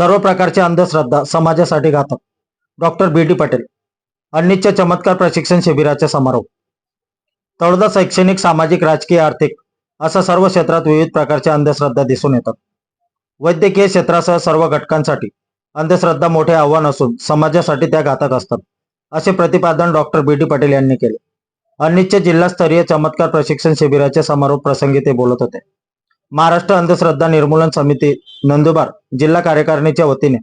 सर्व प्रकारची अंधश्रद्धा समाजासाठी घातक. डॉक्टर बी डी पटेल अन्नीच्या चमत्कार प्रशिक्षण शिबिराचे समारोप. तळोदा शैक्षणिक सामाजिक राजकीय आर्थिक असा सर्व क्षेत्रात विविध प्रकारच्या अंधश्रद्धा दिसून येतात. वैद्यकीय क्षेत्रासह सर्व घटकांसाठी अंधश्रद्धा मोठे आव्हान असून समाजासाठी त्या घातक असतात असे प्रतिपादन डॉक्टर बी डी पटेल यांनी केले. अन्नीच्या जिल्हास्तरीय चमत्कार प्रशिक्षण शिबिराच्या समारोप प्रसंगी ते बोलत होते. महाराष्ट्र अंधश्रद्धा निर्मूलन समिती नंदुरबार जिल्हा कार्यकारिणीच्या वतीने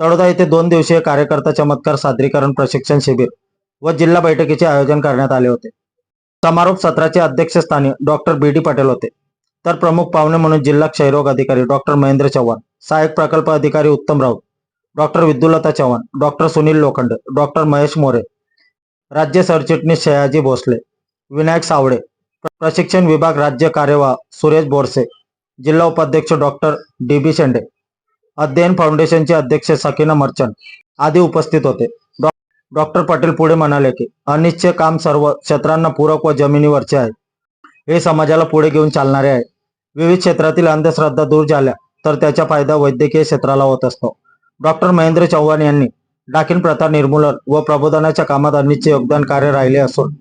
तळोदा येथे दोन दिवसीय कार्यकर्ता चमत्कार सादरीकरण प्रशिक्षण शिबिर व जिल्हा बैठकीचे आयोजन करण्यात आले होते. समारोप सत्राचे अध्यक्षस्थानी डॉक्टर बी. डी. पटेल होते. तर प्रमुख पाहुणे म्हणून जिल्हा क्षयरोग अधिकारी डॉक्टर महेंद्र चव्हाण सहाय्यक प्रकल्प अधिकारी Uttam Raut doctor Vidyulata Chavan doctor Sunil Lokhande doctor Mahesh More राज्य सरचिटणीस शयाजी भोसले विनायक सावळे प्रशिक्षण विभाग राज्य कार्यवाह सुरेश बोरसे जिल्हा उपाध्यक्ष डॉक्टर डी बी शेंडे अध्ययन फाउंडेशनचे अध्यक्ष सकीना मर्चंट आदी उपस्थित होते. डॉ- डॉक्टर पटेल पुढे म्हणाले की अनिश्चय काम सर्व क्षेत्रांना पूरक व जमिनीवरचे आहे. हे समाजाला पुढे घेऊन चालणारे आहे. विविध क्षेत्रातील अंधश्रद्धा दूर झाल्या तर त्याचा फायदा वैद्यकीय क्षेत्राला होत असतो. डॉक्टर महेंद्र चव्हाण यांनी डाकिन प्रथा निर्मूलन व प्रबोधनाच्या कामात अनिश्चय योगदान कार्य राहिले असून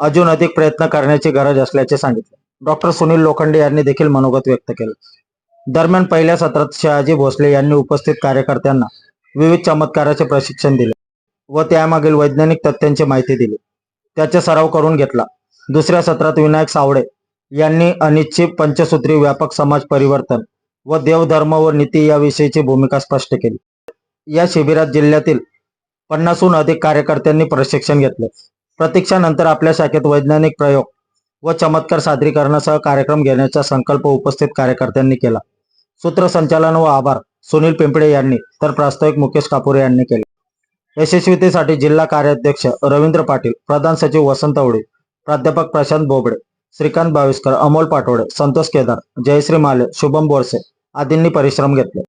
अजून अधिक प्रयत्न करण्याची गरज असल्याचे सांगितले. डॉक्टर सुनील लोखंडे यांनी देखील मनोगत व्यक्त केलं. दरम्यान पहिल्या सत्रात शहाजी भोसले यांनी उपस्थित कार्यकर्त्यांना विविध चमत्काराचे प्रशिक्षण दिले व त्यामागील वैज्ञानिक तथ्यांची माहिती दिली. त्याचा सराव करून घेतला. दुसऱ्या सत्रात विनायक सावळे यांनी अनिच्छित पंचसूत्री व्यापक समाज परिवर्तन व देवधर्म व नीती याविषयीची भूमिका स्पष्ट केली. या शिबिरात जिल्ह्यातील पन्नासहून अधिक कार्यकर्त्यांनी प्रशिक्षण घेतले. प्रतीक्षानंतर आपल्या शाखेत वैज्ञानिक प्रयोग व चमत्कार सादरीकरणासह कार्यक्रम घेण्याचा संकल्प उपस्थित कार्यकर्त्यांनी केला. सूत्रसंचालन व आभार सुनील पिंपळे यांनी तर प्रास्ताविक मुकेश कापुरे यांनी केले. यशस्वीतेसाठी जिल्हा कार्याध्यक्ष रवींद्र पाटील प्रधान सचिव वसंत आवडे प्राध्यापक प्रशांत बोबडे श्रीकांत बाविस्कर अमोल पाटोडे संतोष केदार जयश्री माले शुभम बोरसे आदींनी परिश्रम घेतले.